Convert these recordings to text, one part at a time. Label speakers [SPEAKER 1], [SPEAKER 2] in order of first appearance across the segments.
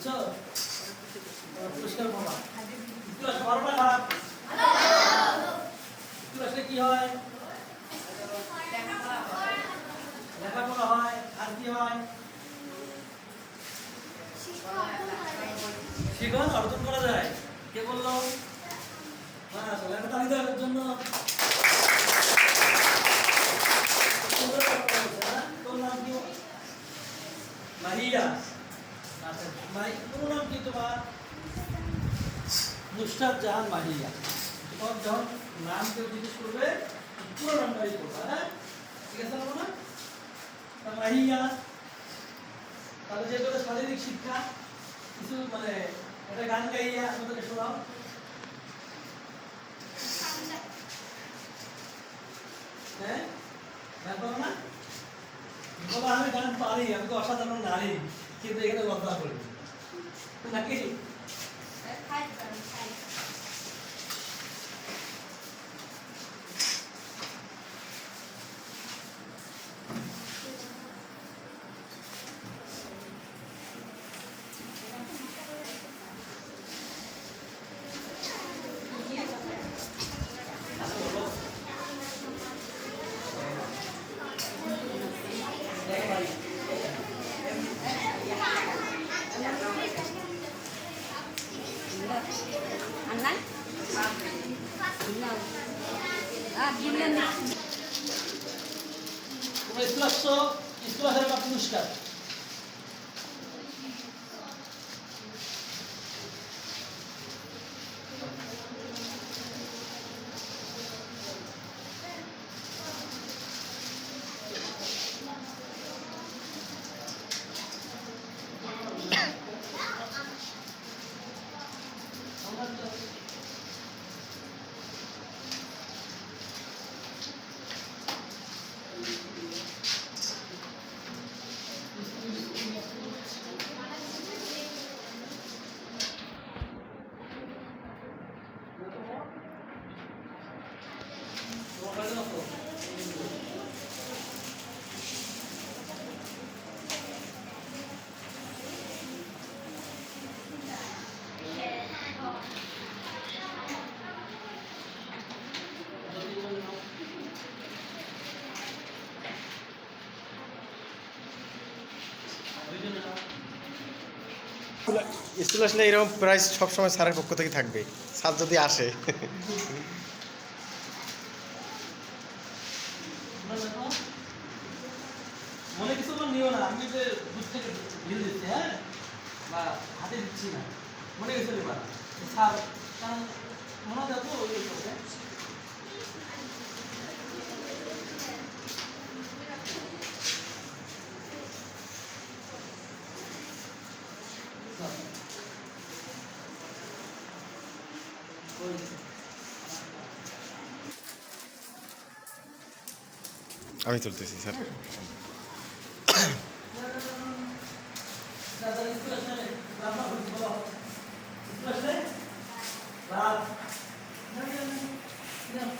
[SPEAKER 1] বুঝছ? পুরস্কার পাবা আসলে ভালো না খারাপ। স্কুল কি হয়? লেখাপড়া হয়, আর কি হয়? শিখন অর্জন করা যায়। কে বলল? হ্যাঁ একটা দেওয়ার জন্য হ্যাঁ? মাহিয়া। মাহি পুরো নাম কি তোমার? নুসরাত জাহান মাহিয়া। তোমার যখন নাম কেউ জিজ্ঞেস করবে, পুরো নামটাই করবা হ্যাঁ? ঠিক আছে না মাহিয়া, তাহলে যেগুলো শারীরিক শিক্ষা, কিছু মানে একটা গান গাইয়া আমাদেরকে শোনাও। হ্যাঁ? গান পারো না? বাবা, আমি গান পারি, আমি তো অসাধারণ নারী, কিন্তু এখানে লজ্জা করি।
[SPEAKER 2] નક્કી છું
[SPEAKER 1] তোমরা স্কুল আসছো স্কুল আসার পুরস্কার
[SPEAKER 3] স্কুল আসলে এরকম প্রাইস সবসময় স্যারের পক্ষ থেকে থাকবে। স্যার যদি আসে।
[SPEAKER 1] মনে কিছু না, আমি যে দুধ থেকে দিচ্ছি হ্যাঁ? বা হাতে দিচ্ছি না। মনে স্যার, কারণ মনে দেখো ওই
[SPEAKER 3] আমি তুলতেছি স্যার
[SPEAKER 1] দাদা স্কুল আসলে রান্না করতে বলো স্কুল আসলে রাত না, না, না, না।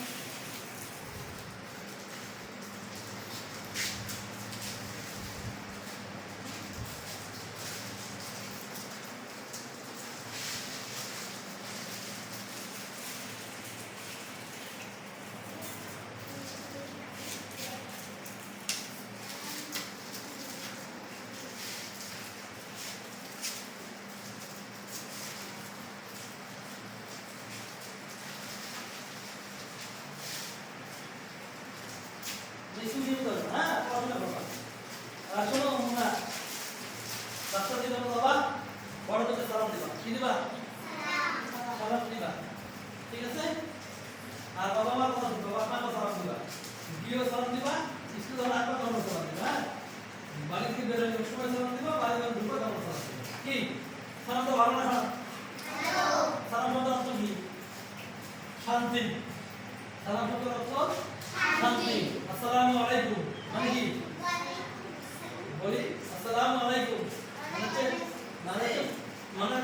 [SPEAKER 1] বেশি হ্যাঁ পড়াশোনা করবা আর শোনো মুন্না রাস্তা দিবা বাবা বড় তোকে সালাম দিবা কি দিবা সালাম দিবা ঠিক আছে আর বাবা মার কথা বাবা মার কথা সালাম দিবা গিয়েও সালাম দিবা স্কুল যখন আসবা তখন সালাম দিবা হ্যাঁ বাড়ি থেকে বেরোনোর সময় সালাম দিবা বাড়ি যখন ঢুকবা তখন সালাম দিবা কি সালাম তো ভালো না খারাপ সালাম মতো অর্থ কি শান্তি সালাম শব্দ অর্থ মানে মানে মানে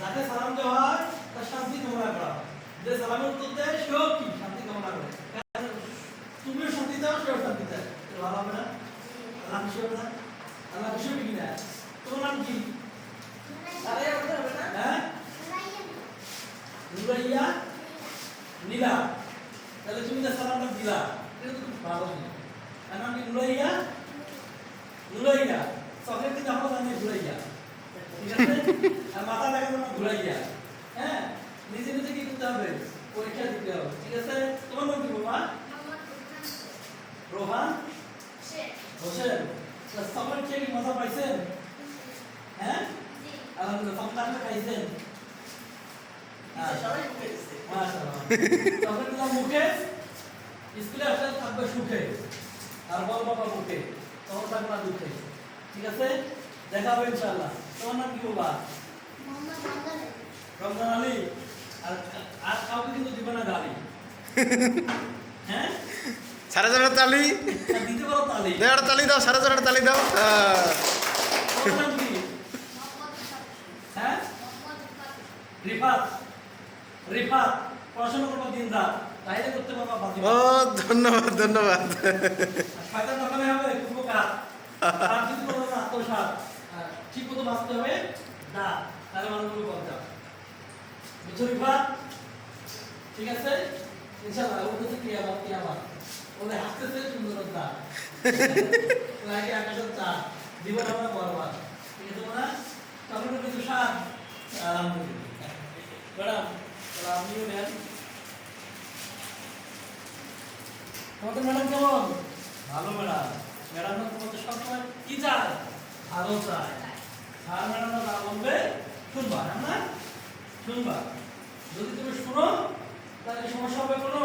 [SPEAKER 1] যাকে সালাম দেওয়া হয় শান্তি যে সালামের উত্তর কি? শান্তি তুমিও শান্তি চাও, সেও শান্তি চায়। ভালো হবে না? আল্লাহ নাম কি? নুরাইয়া নীলা। তাহলে তুমি যে সালামটা দিলা। এটা তো খুব ভালো তার নাম কি নুরাইয়া? নুরাইয়া। চকলেট কিন্তু আমরা জানি ঘুরাইয়া ঠিক আছে? আর মাথা দেখা তোমার ঘুরাইয়া হ্যাঁ? নিজে নিজে কি করতে হবে? পরীক্ষা দিতে হবে। ঠিক আছে? তোমার নাম কি বাবা রোহান হোসেন চকলেট খেয়ে কি মজা পাইছেন? আলহামদুলিল্লাহ চকলেট খাইছেন হ্যাঁ মাশাআল্লাহ চকলেট দিলাম মুখে স্কুলে আসলে থাকবে সুখে আর বল বাবা মুখে তখন থাকবে না দুঃখে ঠিক আছে দেখা হবে ইনশাআল্লাহ তোমার নাম কি বাবা রমজান আলী আর আর কাউকে কিন্তু দিবে না গালি হ্যাঁ
[SPEAKER 3] সাড়ে চারটা তালি।
[SPEAKER 1] দিতে পারো তালি।
[SPEAKER 3] দেড় তালি দাও সাড়ে চারটা তালি দাও হ্যাঁ।
[SPEAKER 1] তোমার নাম কি হ্যাঁ রিফাত রিফাত পড়াশোনা করব দিন রাত। তাইলে করতে পারবা
[SPEAKER 3] ও ধন্যবাদ ধন্যবাদ।
[SPEAKER 1] শয়তান দোকানে হবে কাজ আর আত্মসাৎ। ঠিক মতো বাঁচতে হবে। না তাহলে মানুষগুলো বুঝছ রিফাত? ঠিক আছে? ইনশাআল্লাহ ও তো কি আবার কি আবার ওদের হাসতেছে সুন্দর দা লাগে আকাশের চা জীবন আমরা বরবাদ। ঠিক আছে না তখন কিছু সার। আলহামদুলিল্লাহ। ম্যাডাম তাহলে আপনিও নেন তোমাদের ম্যাডাম কেমন ভালো ম্যাডাম ম্যাডাম তোমাদের সবসময় কি চায় ভালো চায় আর ম্যাডাম না বলবে শুনবা হ্যাঁ না শুনবা যদি তুমি শুনো তাহলে সমস্যা হবে কোনো